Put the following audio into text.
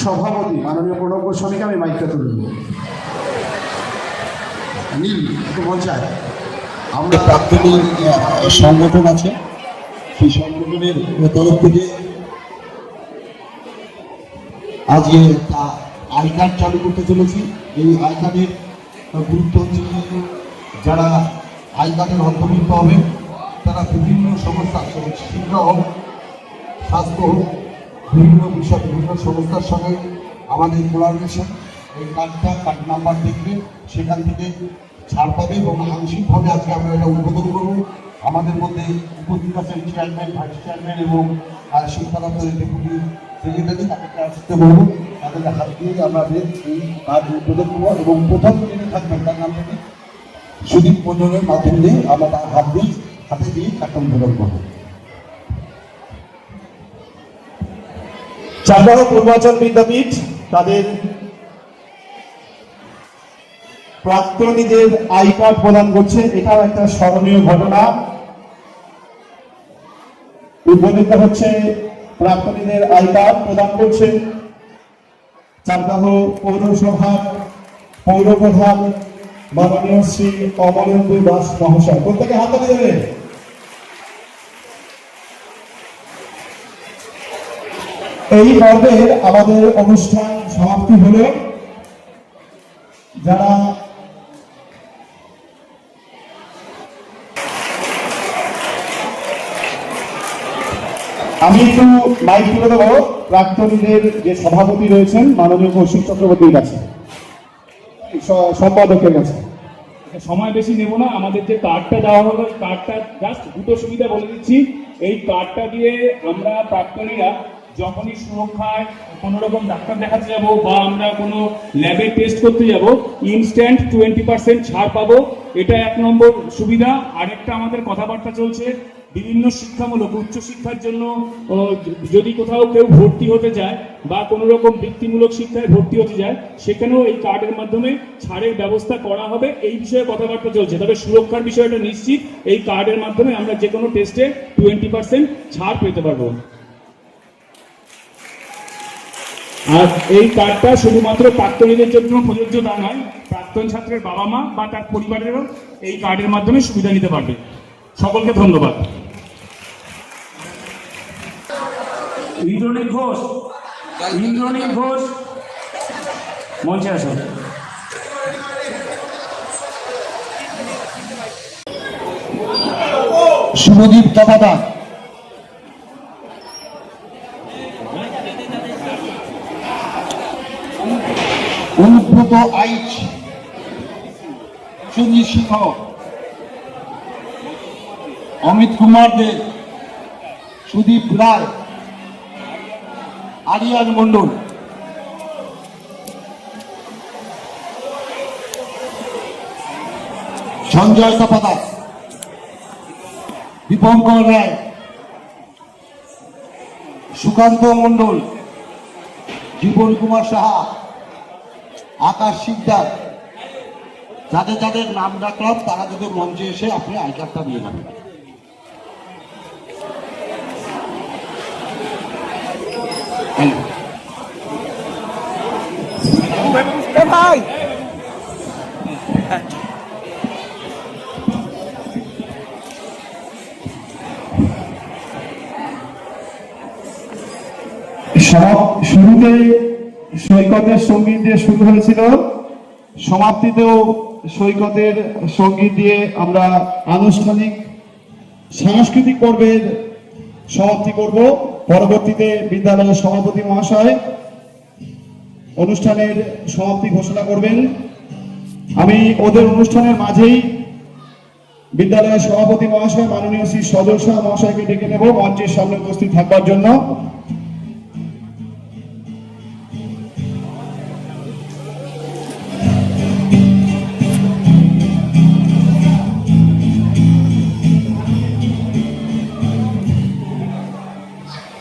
সভাপতি মাননীয় প্রণব গোস্বামীকে আমি মাইকটা তুলে দেবো নীল একটু মঞ্চায় আমরা প্রাক্তনী আহ, সংগঠন আছে। সেই সংগঠনের তরফ থেকে আজকে আই কার্ড চালু করতে চলেছি। এই আই কার্ডের গুরুত্ব হচ্ছে যারা আই কার্ডের অন্তর্ভুক্ত হবে তারা বিভিন্ন সমস্যা শিক্ষা হোক স্বাস্থ্য হোক বিভিন্ন বিষয়, বিভিন্ন সংস্থার সঙ্গে আমাদের কোলাবোরেশন এই কার্ডটা কার্ড নাম্বার দেখবে, সেখান থেকে ছাড় পাবে এবং আংশিকভাবে আজকে আমরা এটা উদ্বোধন করব। আমাদের মধ্যে উপস্থিত আছেন চেয়ারম্যান ভাইস চেয়ারম্যান এবং শিক্ষা দপ্তরের ডেপুটি সেক্রেটারি তাদেরকে আসতে বলব। তাদের হাত দিয়ে আমাদের এই কার্ড উদ্বোধন করব এবং প্রথম যিনি থাকবেন, তার নাম থেকে সুদীপ মন্ডলের মাধ্যম আমরা তার হাত দিয়ে, হাতে দিয়ে কার্ডটা উদ্বোধন করব। চারবাহ পূর্বাচল বিদ্যাপীঠ তাদের প্রাক্তনীদের আই কার্ড প্রদান করছে। এটাও একটা স্মরণীয় ঘটনা। উদ্বোধিত হচ্ছে প্রাক্তনীদের আই কার্ড প্রদান করছে। চারবাহ পৌরসভার পৌর প্রধান মাননীয় শ্রী কমলেন্দু দাস মহাশয়। প্রত্যেকে হাত তালি এই পর্বের আমাদের অনুষ্ঠান সমাপ্তি হলো। যারা আমি একটু মাইক তুলে দেবো। প্রাক্তনীদের যে সভাপতি রয়েছেন, মাননীয় কৌশিক চক্রবর্তীর কাছে। সম্পাদকের কাছে। সময় বেশি নেব না, আমাদের যে কার্ডটা দেওয়া হলো কার্ডটা জাস্ট দুটো সুবিধা বলে দিচ্ছি। এই কার্ডটা দিয়ে আমরা প্রাক্তনীরা যখনই সুরক্ষায় কোনো রকম ডাক্তার দেখাতে যাব বা আমরা কোনো ল্যাবে টেস্ট করতে যাব ইনস্ট্যান্ট টোয়েন্টি পার্সেন্ট ছাড় পাবো। এটা এক নম্বর সুবিধা। আরেকটা আমাদের কথাবার্তা চলছে, বিভিন্ন শিক্ষামূলক, উচ্চশিক্ষার জন্য যদি কোথাও কেউ ভর্তি হতে যায় বা কোনো রকম বৃত্তিমূলক শিক্ষায় ভর্তি হতে যায়, সেখানেও এই কার্ডের মাধ্যমে ছাড়ের ব্যবস্থা করা হবে। এই বিষয়ে কথাবার্তা চলছে। তবে সুরক্ষার বিষয়টা নিশ্চিত, এই কার্ডের মাধ্যমে আমরা যে কোনো টেস্টে টোয়েন্টি পার্সেন্ট ছাড় পেতে পারব। আর এই কার্ডটা শুধুমাত্র প্রাক্তনীদের জন্য প্রযোজ্য তা নয় প্রাক্তন ছাত্রের বাবা মা বা তার পরিবারেরও এই কার্ডের মাধ্যমে সুবিধা নিতে পারবে। সকলকে ধন্যবাদ। ইন্দ্রনীল ঘোষ ইন্দ্রনীল ঘোষ মঞ্চে আসো শুভদীপ তপাদার অনুব্রত আইচ। সঞ্জিত সিংহ অমিত কুমার দে, সুদীপ রায়, আরিয়ান মণ্ডল। সঞ্জয় তপাদার দীপঙ্কর রায়, সুকান্ত মণ্ডল, জীবন কুমার সাহা। আকাশ শিকদার। যাদের যাদের নাম ডাকলাম তারা যদি মঞ্চে এসে আপনি আই কার্ডটা নিয়ে যাবেন সমাপ- শুরুতে সৈকতের সংগীত দিয়ে শুরু হয়েছিল। সমাপ্তিতেও সৈকতের সংগীত দিয়ে আমরা আনুষ্ঠানিক সাংস্কৃতিক পর্বের সমাপ্তি করব। পরবর্তীতে বিদ্যালয়ের সভাপতি মহাশয় অনুষ্ঠানের সমাপ্তি ঘোষণা করবেন। আমি ওদের অনুষ্ঠানের মাঝেই বিদ্যালয়ের সভাপতি মহাশয়, মাননীয় শ্রী সজল শাহ মহাশয়কে ডেকে নেব। মঞ্চের সামনে উপস্থিত থাকবার জন্য।